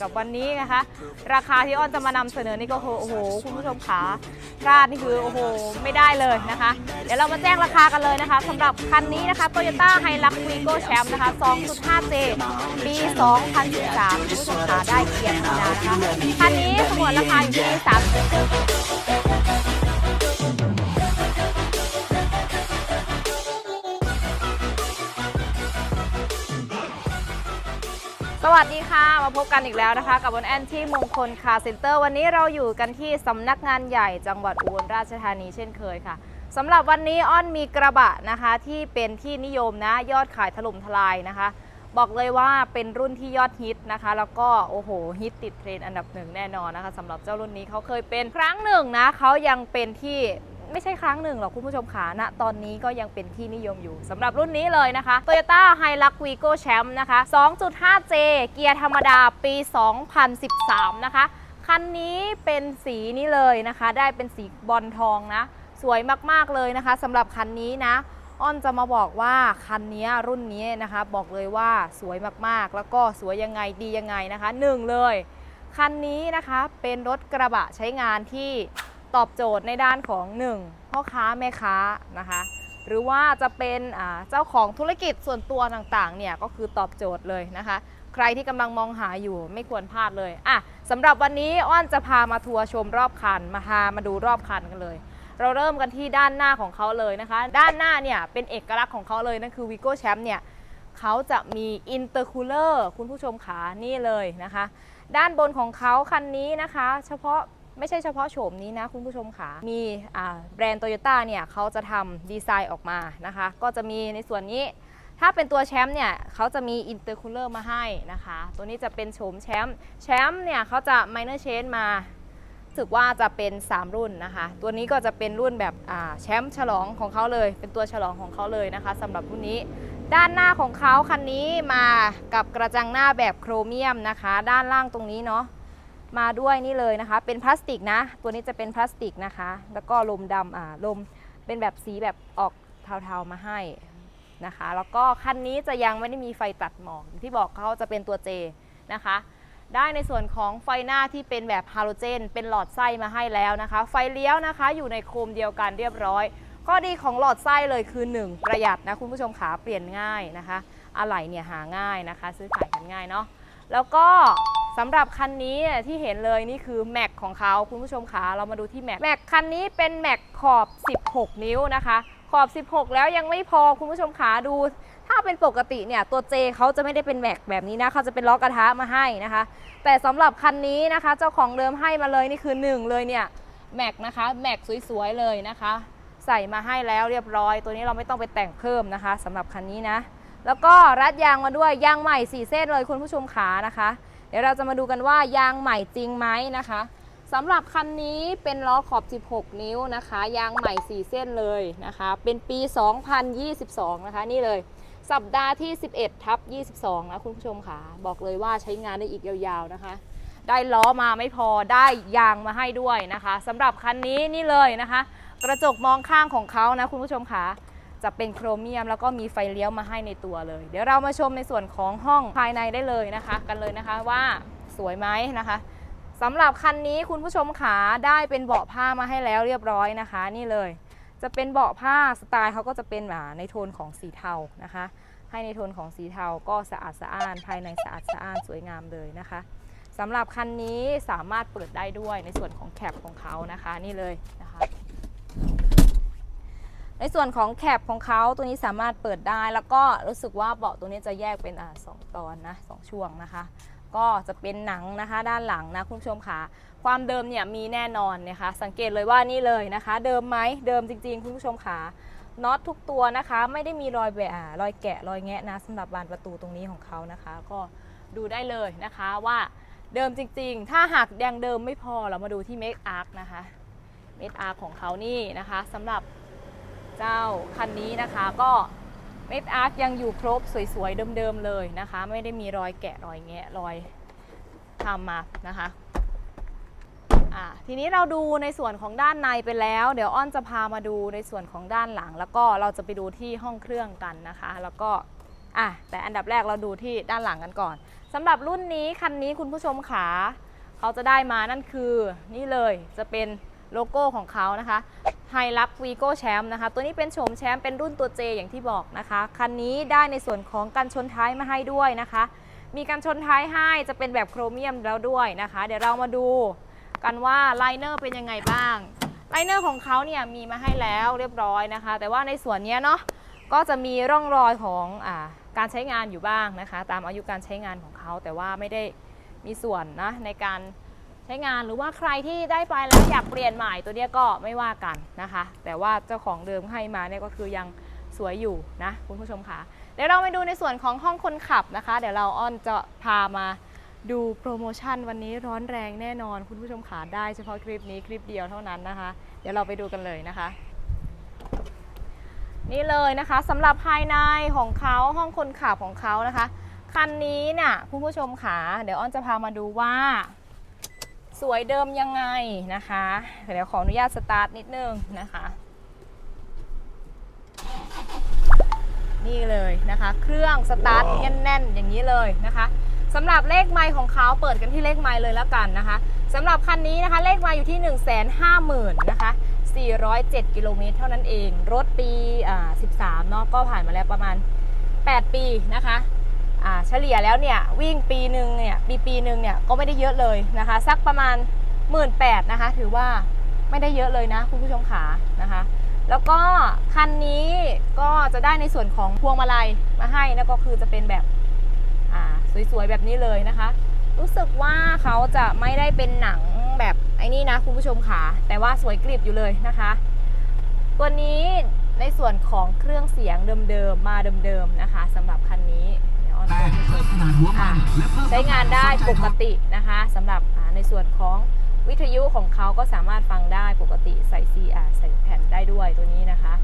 กับวันนี้นะคะ ราคาที่อ้อนจะมานำเสนอนี่ก็โอ้โหคุณผู้ชมขาพลาดนี่คือโอ้โหไม่ได้เลยนะคะ เดี๋ยวเรามาแจ้งราคากันเลยนะคะสำหรับคันนี้นะคะ Toyota Hilux Vigo Champ นะคะ 2.5J ปี 2013คุณผู้ชมขาได้เกียรติธรรมดานะคะคันนี้สมวนราคาอยู่ที่3 สวัสดีค่ะ มาพบกันอีกแล้วนะคะ กับบนแอนที่มงคลคาร์เซ็นเตอร์วันนี้เราอยู่กันที่สำนักงานใหญ่จังหวัดอุบลราชธานีเช่นเคยค่ะสำหรับวันนี้อ้อนมีกระบะนะคะ ที่เป็นที่นิยมนะยอดขายถล่มทลายนะคะ บอกเลยว่าเป็นรุ่นที่ยอดฮิตนะคะ แล้วก็โอ้โหฮิตติดเทรนด์อันดับหนึ่งแน่นอนนะคะสำหรับเจ้ารุ่นนี้เขาเคยเป็นครั้งหนึ่งนะเขายังเป็นที่ ไม่ใช่ครั้งหนึ่งหรอกคุณผู้ชมขาณตอนนี้ก็ยังเป็นที่นิยมอยู่สำหรับรุ่นนี้เลยนะคะ Toyota Hilux Vigo Champ นะคะ 2.5J เกียร์ธรรมดาปี 2013 นะคะ คันนี้เป็นสีนี้เลยนะคะ ได้เป็นสีบอลทองนะ สวยมากๆเลยนะคะสำหรับคันนี้นะอ้อนจะมาบอกว่าคันนี้รุ่นนี้นะคะบอกเลยว่าสวยมากๆ แล้วก็สวยยังไงดียังไงนะคะหนึ่งเลย คันนี้นะคะเป็นรถกระบะใช้งานที่ ตอบโจทย์ในด้านของ 1. พ่อค้าแม่ค้านะคะ หรือว่าจะเป็นเจ้าของธุรกิจส่วนตัวต่างๆเนี่ยก็คือตอบโจทย์เลยนะคะ ใครที่กำลังมองหาอยู่ไม่ควรพลาดเลยอะสำหรับวันนี้อ้อนจะพามาทัวร์ชมรอบคัน มาพามาดูรอบคันกันเลย เราเริ่มกันที่ด้านหน้าของเขาเลยนะคะ ด้านหน้าเนี่ยเป็นเอกลักษณ์ของเขาเลยนั่นคือ Vigo Champ เนี่ยเขาจะมี Intercooler คุณผู้ชมขานี่เลยนะคะ ด้านบนของเขาคันนี้นะคะ เฉพาะ ไม่ใช่เฉพาะโฉมนี้นะคุณผู้ชมค่ะ มีแบรนด์โตโยต้าเนี่ยเขาจะทำดีไซน์ออกมานะคะ ก็จะมีในส่วนนี้ ถ้าเป็นตัวแชมป์เนี่ยเขาจะมีอินเตอร์คูลเลอร์มาให้นะคะ ตัวนี้จะเป็นโฉมแชมป์แชมป์เนี่ยเขาจะไมเนอร์เชนมาสึกว่าจะเป็น 3 รุ่นนะคะ ตัวนี้ก็จะเป็นรุ่นแบบแชมป์ฉลองของเขาเลย เป็นตัวฉลองของเขาเลยนะคะสำหรับรุ่นนี้ ด้านหน้าของเขาคันนี้มากับกระจังหน้าแบบโครเมียมนะคะ ด้านล่างตรงนี้เนาะ มาด้วยนี่เลยนะคะ เป็นพลาสติกนะ ตัวนี้จะเป็นพลาสติกนะคะ แล้วก็ลมดำอ่าลมเป็นแบบสีแบบออกเทาๆมาให้นะคะ แล้วก็คันนี้จะยังไม่ได้มีไฟตัดหมอกอย่างที่บอกเขาจะเป็นตัว J นะคะ ได้ในส่วนของไฟหน้าที่เป็นแบบฮาโลเจน เป็นหลอดไส้มาให้แล้วนะคะ ไฟเลี้ยวนะคะ อยู่ในโคมเดียวกันเรียบร้อยข้อดีของหลอดไส้เลยคือ 1 ประหยัดนะคุณผู้ชมขาเปลี่ยนง่ายนะคะอะไหล่เนี่ยหาง่ายนะคะ ซื้อขายกันง่ายเนาะแล้วก็ สำหรับคันนี้ที่เห็นเลยนี่คือแม็กของเขาคุณผู้ชมขาเรามาดูที่แม็กแม็กคันนี้เป็นแม็กขอบ 16 นิ้วนะคะ ขอบ 16 แล้วยังไม่พอคุณผู้ชมขาดู ถ้าเป็นปกติเนี่ยตัว J เขาจะไม่ได้เป็นแม็กแบบนี้นะเขาจะเป็นล้อกระทะมาให้นะคะ แต่สำหรับคันนี้นะคะ เจ้าของเดิมให้มาเลยนี่คือ 1 เลยเนี่ยแม็กนะคะแม็กสวยๆเลยนะคะ ใส่มาให้แล้วเรียบร้อย ตัวนี้เราไม่ต้องไปแต่งเพิ่มนะคะสำหรับคันนี้นะ แล้วก็รัดยางมาด้วยยางใหม่4เส้นเลยคุณผู้ชมขานะคะ เดี๋ยวเราจะมาดูกันว่ายางใหม่จริงไหมนะคะสำหรับคันนี้เป็นล้อขอบ 16 นิ้วนะคะ ยางใหม่ 4 เส้นเลยนะคะ เป็นปี 2022 นะคะ นี่เลย สัปดาห์ที่ 11 ทับ 22 นะคุณผู้ชมค่ะ บอกเลยว่าใช้งานได้อีกยาวๆนะคะ ได้ล้อมาไม่พอได้ยางมาให้ด้วยนะคะสำหรับคันนี้นี่เลยนะคะ กระจกมองข้างของเขานะคุณผู้ชมค่ะ จะเป็นโครเมียม แล้วก็มีไฟเลี้ยวมาให้ในตัวเลย เดี๋ยวเรามาชมในส่วนของห้องภายในได้เลยนะคะ กันเลยนะคะว่าสวยไหมนะคะสำหรับคันนี้คุณผู้ชมขาได้เป็นเบาะผ้ามาให้แล้วเรียบร้อยนะคะ นี่เลย จะเป็นเบาะผ้าสไตล์เขาก็จะเป็นอ่าในโทนของสีเทานะคะ ให้ในโทนของสีเทาก็สะอาดสะอ้าน ภายในสะอาดสะอ้านสวยงามเลยนะคะสำหรับคันนี้สามารถเปิดได้ด้วยในส่วนของแคปของเขานะคะ นี่เลยนะคะ ในส่วนของแคปของเขาตัวนี้สามารถเปิดได้ แล้วก็รู้สึกว่าเบาะตัวนี้จะแยกเป็นอ่าสองตอนนะสองช่วงนะคะ ก็จะเป็นหนังนะคะด้านหลังนะคุณผู้ชมค่ะ ความเดิมเนี่ยมีแน่นอนนะคะ สังเกตเลยว่านี่เลยนะคะ เดิมไหมเดิมจริง ๆ คุณผู้ชมค่ะน็อตทุกตัวนะคะ ไม่ได้มีรอยแบะรอยแกะรอยแงะนะสำหรับบานประตูตรงนี้ของเขานะคะ ก็ดูได้เลยนะคะว่าเดิมจริง ๆ ถ้าหากยังเดิมไม่พอเรามาดูที่เมคอาร์คนะคะเมคอาร์คของเขานี่นะคะสำหรับ เจ้าคันนี้นะคะก็เม็ดอาร์คยังอยู่ครบสวยๆเดิมๆเลยนะคะ ไม่ได้มีรอยแกะรอยแงะรอยทำมานะคะอ่าทีนี้เราดูในส่วนของด้านในไปแล้ว เดี๋ยวอ้อนจะพามาดูในส่วนของด้านหลัง แล้วก็เราจะไปดูที่ห้องเครื่องกันนะคะ แล้วก็อะแต่อันดับแรกเราดูที่ด้านหลังกันก่อนสำหรับรุ่นนี้คันนี้คุณผู้ชมขาเขาจะได้มานั่นคือนี่เลยจะเป็น โลโก้ของเขานะคะไฮลักวีโก้แชมป์นะคะ ตัวนี้เป็นโฉมแชมป์เป็นรุ่นตัว J อย่างที่บอกนะคะ คันนี้ได้ในส่วนของกันชนท้ายมาให้ด้วยนะคะ มีกันชนท้ายให้จะเป็นแบบโครเมียมแล้วด้วยนะคะ เดี๋ยวเรามาดูกันว่าไลเนอร์เป็นยังไงบ้างไลเนอร์ของเขาเนี่ยมีมาให้แล้วเรียบร้อยนะคะ แต่ว่าในส่วนนี้เนาะก็จะมีร่องรอยของอาการใช้งานอยู่บ้างนะคะ ตามอายุการใช้งานของเขาแต่ว่าไม่ได้มีส่วนนะในการ ใช้งานหรือว่าใครที่ได้ไปแล้วอยากเปลี่ยนใหม่ตัวเนี้ยก็ไม่ว่ากันนะคะ แต่ว่าเจ้าของเดิมให้มาเนี่ยก็คือยังสวยอยู่นะคุณผู้ชมค่ะเดี๋ยวเราไปดูในส่วนของห้องคนขับนะคะ เดี๋ยวเราอ้อนจะพามาดูโปรโมชั่นวันนี้ร้อนแรงแน่นอนคุณผู้ชมขาได้เฉพาะคลิปนี้คลิปเดียวเท่านั้นนะคะ เดี๋ยวเราไปดูกันเลยนะคะ นี่เลยนะคะสำหรับภายในของเขาห้องคนขับของเขานะคะ คันนี้เนี่ยคุณผู้ชมขาเดี๋ยวอ้อนจะพามาดูว่า สวยเดิมยังไงนะคะ เดี๋ยวขออนุญาตสตาร์ทนิดนึงนะคะ นี่เลยนะคะ เครื่องสตาร์ทแน่นๆอย่างนี้เลยนะคะสำหรับเลขไมล์ของเขาเปิดกันที่เลขไมล์เลยแล้วกันนะคะสำหรับคันนี้นะคะเลขไมล์อยู่ที่ 1 5 0 0 0 0นะคะ407 กิโลเมตรเท่านั้นเอง รถปีอ่า13 เนาะก็ผ่านมาแล้วประมาณ 8 ปีนะคะอ่า เฉลี่ยแล้วเนี่ยวิ่งปีหนึ่งเนี่ยปีปีหนึ่งเนี่ยก็ไม่ได้เยอะเลยนะคะ สักประมาณ 1 8ื่นนะคะ ถือว่าไม่ได้เยอะเลยนะคุณผู้ชมขานะคะ แล้วก็คันนี้ก็จะได้ในส่วนของพวงมาลัยมาให้นะก็คือจะเป็นแบบสวยๆแบบนี้เลยนะคะ รู้สึกว่าเขาจะไม่ได้เป็นหนังแบบไอ้นี่นะคุณผู้ชมค่ะแต่ว่าสวยกริบอยู่เลยนะคะ ตัวนี้ในส่วนของเครื่องเสียงเดิมๆมาเดิมๆนะคะสำหรับคันนี้ แต่เพิ่มขนาดหัวมันและเพิ่มใช้งานได้ปกตินะคะสำหรับอ่าในส่วนของวิทยุของเขาก็สามารถฟังได้ปกติใส่ซีอาใส่แผ่นได้ด้วยตัวนี้นะคะ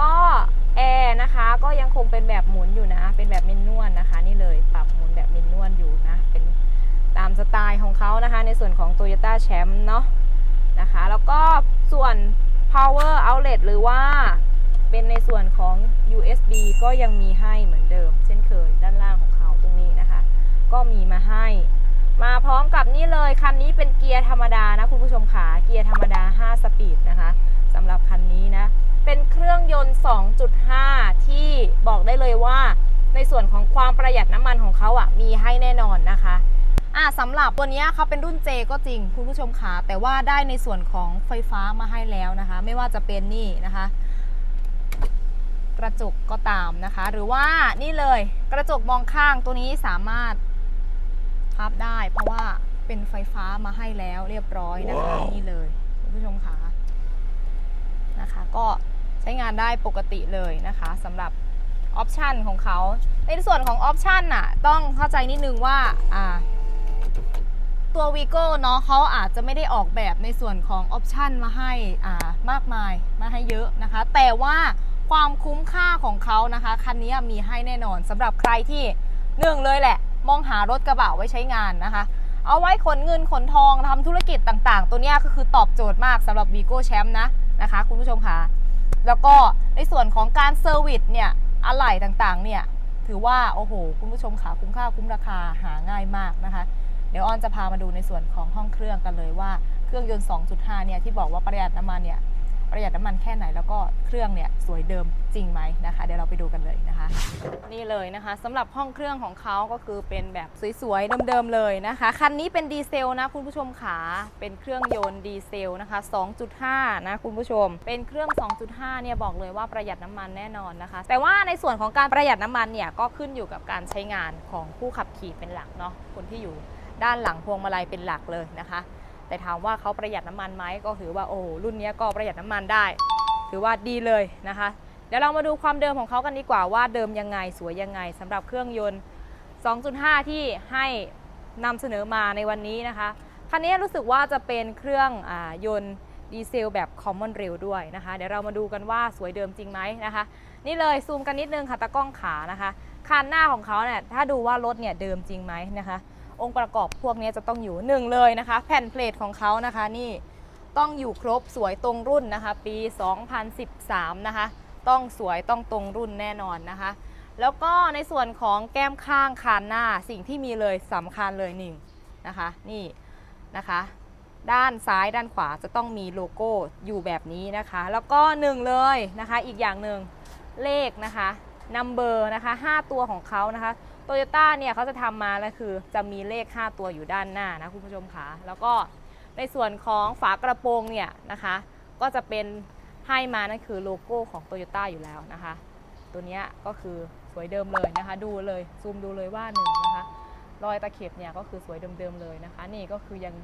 ก็แอร์นะคะก็ยังคงเป็นแบบหมุนอยู่นะ เป็นแบบเมนนวลนะคะ นี่เลยปรับหมุนแบบเมนนวลอยู่นะ เป็นตามสไตล์ของเขานะคะ ในส่วนของ Toyota Champ เนาะนะคะ แล้วก็ส่วน power outlet หรือว่า เป็นในส่วนของ USB ก็ยังมีให้เหมือนเดิม เช่นเคยด้านล่างของเขาตรงนี้นะคะ ก็มีมาให้ มาพร้อมกับนี่เลยคันนี้เป็นเกียร์ธรรมดานะคุณผู้ชมขาเกียร์ธรรมดา 5 สปีดนะคะสำหรับคันนี้นะ เป็นเครื่องยนต์ 2.5 ที่บอกได้เลยว่า ในส่วนของความประหยัดน้ำมันของเขาอะมีให้แน่นอนนะคะอะสำหรับตัวนี้เขาเป็นรุ่น J ก็จริงคุณผู้ชมขาแต่ว่าได้ในส่วนของไฟฟ้ามาให้แล้วนะคะ ไม่ว่าจะเป็นนี่นะคะ กระจกก็ตามนะคะ หรือว่านี่เลยกระจกมองข้างตัวนี้สามารถพับได้ เพราะว่าเป็นไฟฟ้ามาให้แล้วเรียบร้อยนะคะนี่เลยคุณผู้ชมคะนะคะ ก็ใช้งานได้ปกติเลยนะคะสำหรับออปชันของเขา ในส่วนของออปชันน่ะต้องเข้าใจนิดนึงว่าอ่าตัว Vigo เนาะเขาอาจจะไม่ได้ออกแบบในส่วนของออปชันมาให้อ่ามากมายมาให้เยอะนะคะ แต่ว่า ความคุ้มค่าของเขานะคะ คันนี้มีให้แน่นอนสำหรับใครที่หนึ่งเลยแหละ มองหารถกระบะไว้ใช้งานนะคะ เอาไว้ขนเงินขนทองทำธุรกิจต่างๆ ตัวนี้ก็คือตอบโจทย์มากสำหรับ Vigo Champ นะนะคะ คุณผู้ชมค่ะแล้วก็ในส่วนของการเซอร์วิสเนี่ยอะไหล่ต่างๆ เนี่ยถือว่าโอ้โห คุณผู้ชมค่ะคุ้มค่าคุ้มราคาหาง่ายมากนะคะ เดี๋ยวออนจะพามาดูในส่วนของห้องเครื่องกันเลยว่าเครื่องยนต์ 2.5 เนี่ยที่บอกว่าประหยัดน้ำมันเนี่ย ประหยัดน้ำมันแค่ไหนแล้วก็เครื่องเนี่ยสวยเดิมจริงไหมนะคะ เดี๋ยวเราไปดูกันเลยนะคะ นี่เลยนะคะสำหรับห้องเครื่องของเขาก็คือเป็นแบบสวยๆเดิมๆเลยนะคะคันนี้เป็นดีเซลนะคุณผู้ชมขาเป็นเครื่องยนต์ดีเซลนะคะ 2.5 นะคุณผู้ชม เป็นเครื่อง 2.5 เนี่ยบอกเลยว่าประหยัดน้ำมันแน่นอนนะคะ แต่ว่าในส่วนของการประหยัดน้ำมันเนี่ยก็ขึ้นอยู่กับการใช้งานของผู้ขับขี่เป็นหลักเนาะคนที่อยู่ด้านหลังพวงมาลัยเป็นหลักเลยนะคะ แต่ถามว่าเขาประหยัดน้ำมันไหมก็ถือว่าโอ้รุ่นนี้ก็ประหยัดน้ำมันได้ ถือว่าดีเลยนะคะเดี๋ยวเรามาดูความเดิมของเขากันดีกว่าว่าเดิมยังไงสวยยังไงสำหรับเครื่องยนต์ 2.5 ที่ให้นำเสนอมาในวันนี้นะคะคันนี้รู้สึกว่าจะเป็นเครื่องอยนต์ดีเซลแบบ Common Rail ด้วยนะคะ เดี๋ยวเรามาดูกันว่าสวยเดิมจริงไหมนะคะ นี่เลยซูมกันนิดนึงค่ะตะกล้องขานะคะคันหน้าของเขาเนี่ยถ้าดูว่ารถเนี่ยเดิมจริงไหมนะคะ องค์ประกอบพวกนี้จะต้องอยู่หนึ่งเลยนะคะ แผ่นเพลทของเขานะคะนี่ต้องอยู่ครบสวยตรงรุ่นนะคะ ปี 2013 นะคะ ต้องสวยต้องตรงรุ่นแน่นอนนะคะ แล้วก็ในส่วนของแก้มข้างคานหน้าสิ่งที่มีเลยสำคัญเลยหนึ่งนะคะ นี่นะคะ ด้านซ้ายด้านขวาจะต้องมีโลโก้อยู่แบบนี้นะคะ แล้วก็หนึ่งเลยนะคะ อีกอย่างหนึ่งเลขนะคะนัมเบอร์นะคะ 5 ตัวของเขานะคะ โตโยต้าเนี่ยเขาจะทำมาแล้วคือ จะมีเลข 5 ตัวอยู่ด้านหน้านะคุณผู้ชมคะแล้วก็ในส่วนของฝากระโปรงเนี่ยนะคะ ก็จะเป็นให้มานั่นคือโลโก้ของโตโยต้าอยู่แล้วนะคะ ตัวนี้ก็คือสวยเดิมเลยนะคะ ดูเลยซูมดูเลยว่าหนึ่งนะคะรอยตะเข็บเนี่ยก็คือสวยเดิมๆเลยนะคะ นี่ก็คือยัง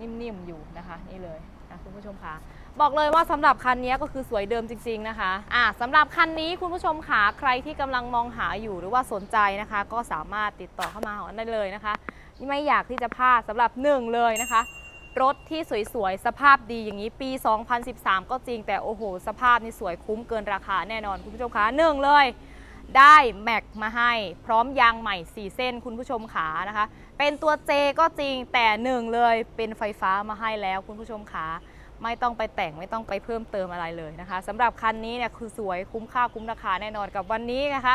นิ่มๆอยู่นะคะ นี่เลยนะคุณผู้ชมคะบอกเลยว่าสำหรับคันนี้ก็คือสวยเดิมจริง ๆนะคะอะสำหรับคันนี้คุณผู้ชมขาใครที่กำลังมองหาอยู่หรือว่าสนใจนะคะ ก็สามารถติดต่อเข้ามาหาได้เลยนะคะ ไม่อยากที่จะพลาดสำหรับหนึ่งเลยนะคะ รถที่สวยๆ สภาพดีอย่างนี้ปี 2013 ก็จริงแต่โอ้โห สภาพนี่สวยคุ้มเกินราคาแน่นอนคุณผู้ชมคะหนึ่งเลยได้แม็กมาให้ พร้อมยางใหม่ 4 เส้นคุณผู้ชมขานะคะ เป็นตัว J ก็จริงแต่หนึ่งเลยเป็นไฟฟ้ามาให้แล้วคุณผู้ชมขา ไม่ต้องไปแต่งไม่ต้องไปเพิ่มเติมอะไรเลยนะคะสำหรับคันนี้เนี่ยคือสวยคุ้มค่าคุ้มราคาแน่นอนกับวันนี้นะคะ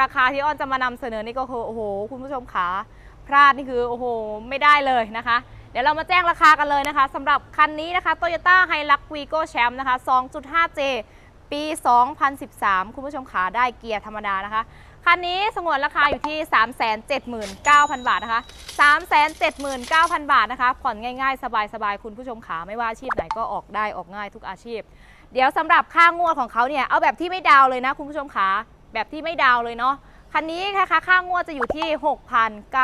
ราคาที่อ้อนจะมานำเสนอนี่ก็คือโอ้โห คุณผู้ชมขาพลาดนี่คือโอ้โห ไม่ได้เลยนะคะ เดี๋ยวเรามาแจ้งราคากันเลยนะคะสำหรับคันนี้นะคะ Toyota Hilux Vigo Champ นะคะ 2.5J ปี 2013 คุณผู้ชมขาได้เกียร์ธรรมดานะคะ คันนี้สงวนราคาอยู่ที่ 379,000 บาทนะคะ 379,000 บาทนะคะ ผ่อนง่ายๆ สบายๆ คุณผู้ชมขาไม่ว่าอาชีพไหนก็ออกได้ออกง่ายทุกอาชีพ เดี๋ยวสำหรับค่างวดของเขาเนี่ย เอาแบบที่ไม่ดาวเลยนะคุณผู้ชมขาแบบที่ไม่ดาวเลยเนาะ คันนี้นะคะค่างวดจะอยู่ที่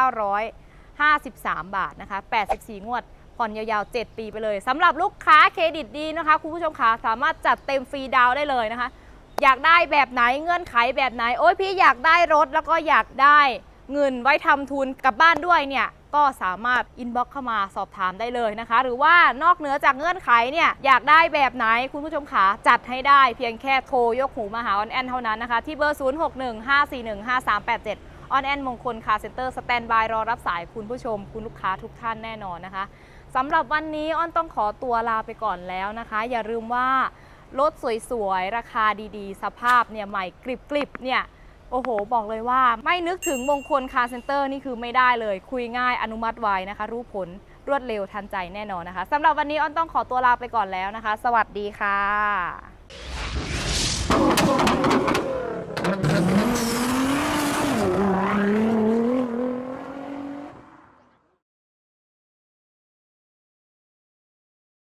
6,953 บาทนะคะ 84 งวดผ่อนยาวๆ 7 ปีไปเลยสำหรับลูกค้าเครดิตดีนะคะ คุณผู้ชมคะสามารถจัดเต็มฟรีดาวได้เลยนะคะ อยากได้แบบไหนเงื่อนไขแบบไหน โอ้ยพี่อยากได้รถแล้วก็อยากได้เงินไว้ทำทุนกลับบ้านด้วยเนี่ยก็สามารถอินบ็อกเข้ามาสอบถามได้เลยนะคะ หรือว่านอกเหนือจากเงื่อนไขเนี่ยอยากได้แบบไหนคุณผู้ชมขาจัดให้ได้เพียงแค่โทรยกหูมาหาออนแอนเท่านั้นนะคะ ที่เบอร์ 0615415387ออนแอนมงคลคาร์เซ็นเตอร์สแตนบายรอรับสายคุณผู้ชม คุณลูกค้าทุกท่านแน่นอนนะคะสำหรับวันนี้อ้อนต้องขอตัวลาไปก่อนแล้วนะคะ อย่าลืมว่า รถสวยๆ ราคาดีๆ สภาพเนี่ยใหม่กริบๆเนี่ยโอ้โห บอกเลยว่าไม่นึกถึงมงคลคาร์เซ็นเตอร์นี่คือไม่ได้เลย คุยง่ายอนุมัติไวนะคะ รู้ผลรวดเร็วทันใจแน่นอนนะคะสำหรับวันนี้อ้อนต้องขอตัวลาไปก่อนแล้วนะคะ สวัสดีค่ะ